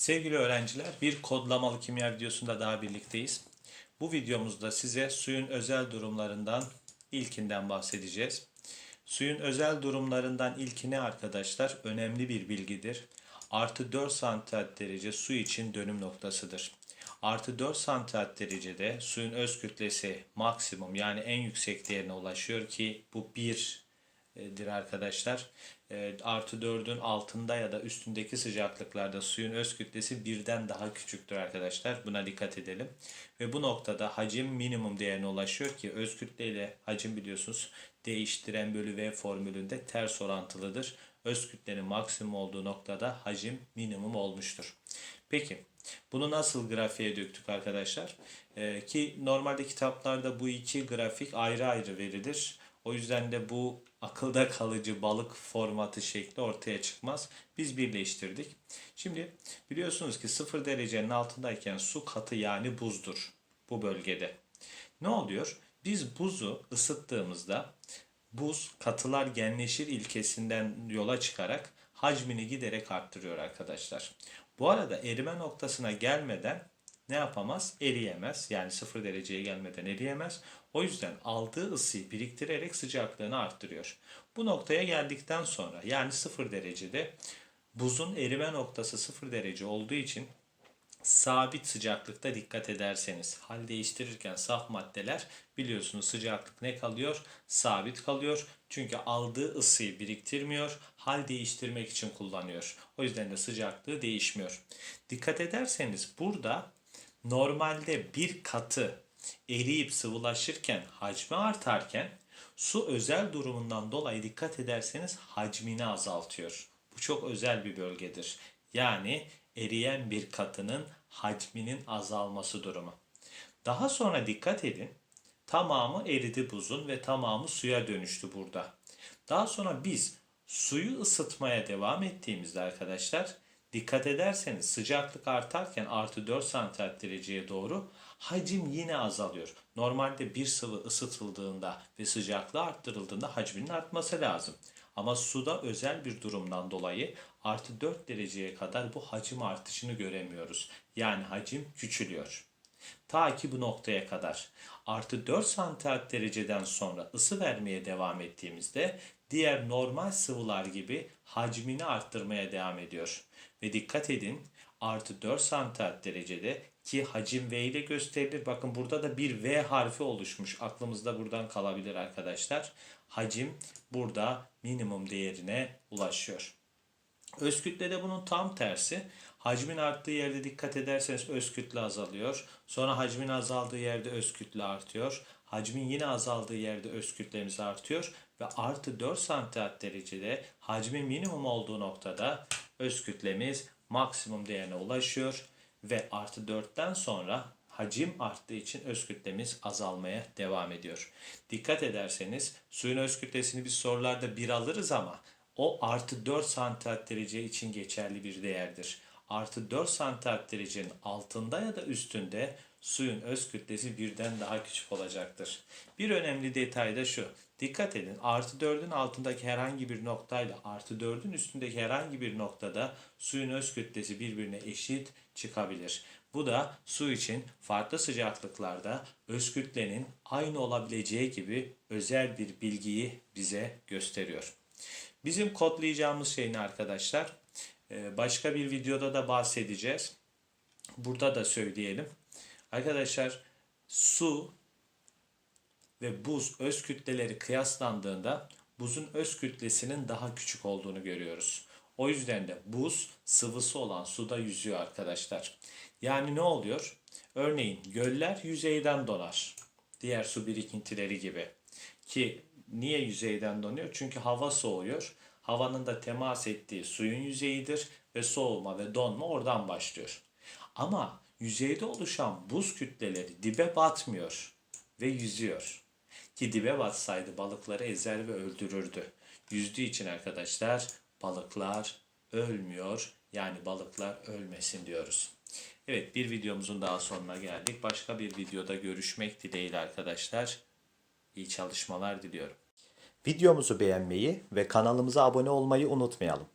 Sevgili öğrenciler, bir kodlamalı kimya videosunda daha birlikteyiz. Bu videomuzda size suyun özel durumlarından ilkinden bahsedeceğiz. Suyun özel durumlarından ilki ne arkadaşlar? Önemli bir bilgidir. Artı 4 santigrat derece su için dönüm noktasıdır. Artı 4 santigrat derecede suyun öz kütlesi maksimum yani en yüksek değerine ulaşıyor ki bu 1 dir arkadaşlar. E, Artı 4'ün altında ya da üstündeki sıcaklıklarda suyun öz kütlesi birden daha küçüktür arkadaşlar. Buna dikkat edelim. Ve bu noktada hacim minimum değerine ulaşıyor ki öz kütle ile hacim biliyorsunuz değiştiren bölü V formülünde ters orantılıdır. Öz kütlenin maksimum olduğu noktada hacim minimum olmuştur. Peki bunu nasıl grafiğe döktük arkadaşlar? Ee, ki normalde kitaplarda bu iki grafik ayrı ayrı verilir. O yüzden de bu akılda kalıcı balık formatı şekli ortaya çıkmaz. Biz birleştirdik. Şimdi biliyorsunuz ki 0 derecenin altındayken su katı yani buzdur bu bölgede. Ne oluyor? Biz buzu ısıttığımızda buz katılar genleşir ilkesinden yola çıkarak hacmini giderek arttırıyor arkadaşlar. Bu arada erime noktasına gelmeden ne yapamaz? Eriyemez. Yani sıfır dereceye gelmeden eriyemez. O yüzden aldığı ısıyı biriktirerek sıcaklığını arttırıyor. Bu noktaya geldikten sonra yani sıfır derecede buzun erime noktası sıfır derece olduğu için sabit sıcaklıkta dikkat ederseniz hal değiştirirken saf maddeler biliyorsunuz sıcaklık ne kalıyor? Sabit kalıyor. Çünkü aldığı ısıyı biriktirmiyor. Hal değiştirmek için kullanıyor. O yüzden de sıcaklığı değişmiyor. Dikkat ederseniz burada normalde bir katı eriyip sıvılaşırken hacmi artarken su özel durumundan dolayı dikkat ederseniz hacmini azaltıyor. Bu çok özel bir bölgedir. Yani eriyen bir katının hacminin azalması durumu. Daha sonra dikkat edin. Tamamı eridi buzun ve tamamı suya dönüştü burada. Daha sonra biz suyu ısıtmaya devam ettiğimizde arkadaşlar dikkat ederseniz sıcaklık artarken artı 4 santigrat dereceye doğru hacim yine azalıyor. Normalde bir sıvı ısıtıldığında ve sıcaklığı arttırıldığında hacminin artması lazım. Ama suda özel bir durumdan dolayı artı 4 dereceye kadar bu hacim artışını göremiyoruz. Yani hacim küçülüyor. Ta ki bu noktaya kadar artı 4 santigrat dereceden sonra ısı vermeye devam ettiğimizde diğer normal sıvılar gibi hacmini arttırmaya devam ediyor. Ve dikkat edin artı 4 santigrat derecede ki hacim V ile gösterilir. Bakın burada da bir V harfi oluşmuş. Aklımızda buradan kalabilir arkadaşlar. Hacim burada minimum değerine ulaşıyor. Öz kütle de bunun tam tersi. Hacmin arttığı yerde dikkat ederseniz öz kütle azalıyor. Sonra hacmin azaldığı yerde öz kütle artıyor. Hacmin yine azaldığı yerde öz kütlemiz artıyor. Ve artı 4 santigrat derecede hacmin minimum olduğu noktada öz kütlemiz maksimum değerine ulaşıyor. Ve artı 4'ten sonra hacim arttığı için öz kütlemiz azalmaya devam ediyor. Dikkat ederseniz suyun öz kütlesini biz sorularda 1 alırız ama o artı 4 santigrat derece için geçerli bir değerdir. Artı 4 santigrat derecenin altında ya da üstünde suyun öz kütlesi birden daha küçük olacaktır. Bir önemli detay da şu. Dikkat edin artı 4'ün altındaki herhangi bir noktayla artı 4'ün üstündeki herhangi bir noktada suyun öz kütlesi birbirine eşit çıkabilir. Bu da su için farklı sıcaklıklarda öz kütlenin aynı olabileceği gibi özel bir bilgiyi bize gösteriyor. Bizim kodlayacağımız şey ne arkadaşlar? Ee, başka bir videoda da bahsedeceğiz. Burada da söyleyelim. Arkadaşlar su ve buz öz kütleleri kıyaslandığında buzun öz kütlesinin daha küçük olduğunu görüyoruz. O yüzden de buz sıvısı olan suda yüzüyor arkadaşlar. Yani ne oluyor? Örneğin göller yüzeyden donar. Diğer su birikintileri gibi. Ki niye yüzeyden donuyor? Çünkü hava soğuyor. Havanın da temas ettiği suyun yüzeyidir ve soğuma ve donma oradan başlıyor. Ama yüzeyde oluşan buz kütleleri dibe batmıyor ve yüzüyor. Ki dibe batsaydı balıkları ezer ve öldürürdü. Yüzdüğü için arkadaşlar balıklar ölmüyor. Yani balıklar ölmesin diyoruz. Evet bir videomuzun daha sonuna geldik. Başka bir videoda görüşmek dileğiyle arkadaşlar. İyi çalışmalar diliyorum. Videomuzu beğenmeyi ve kanalımıza abone olmayı unutmayalım.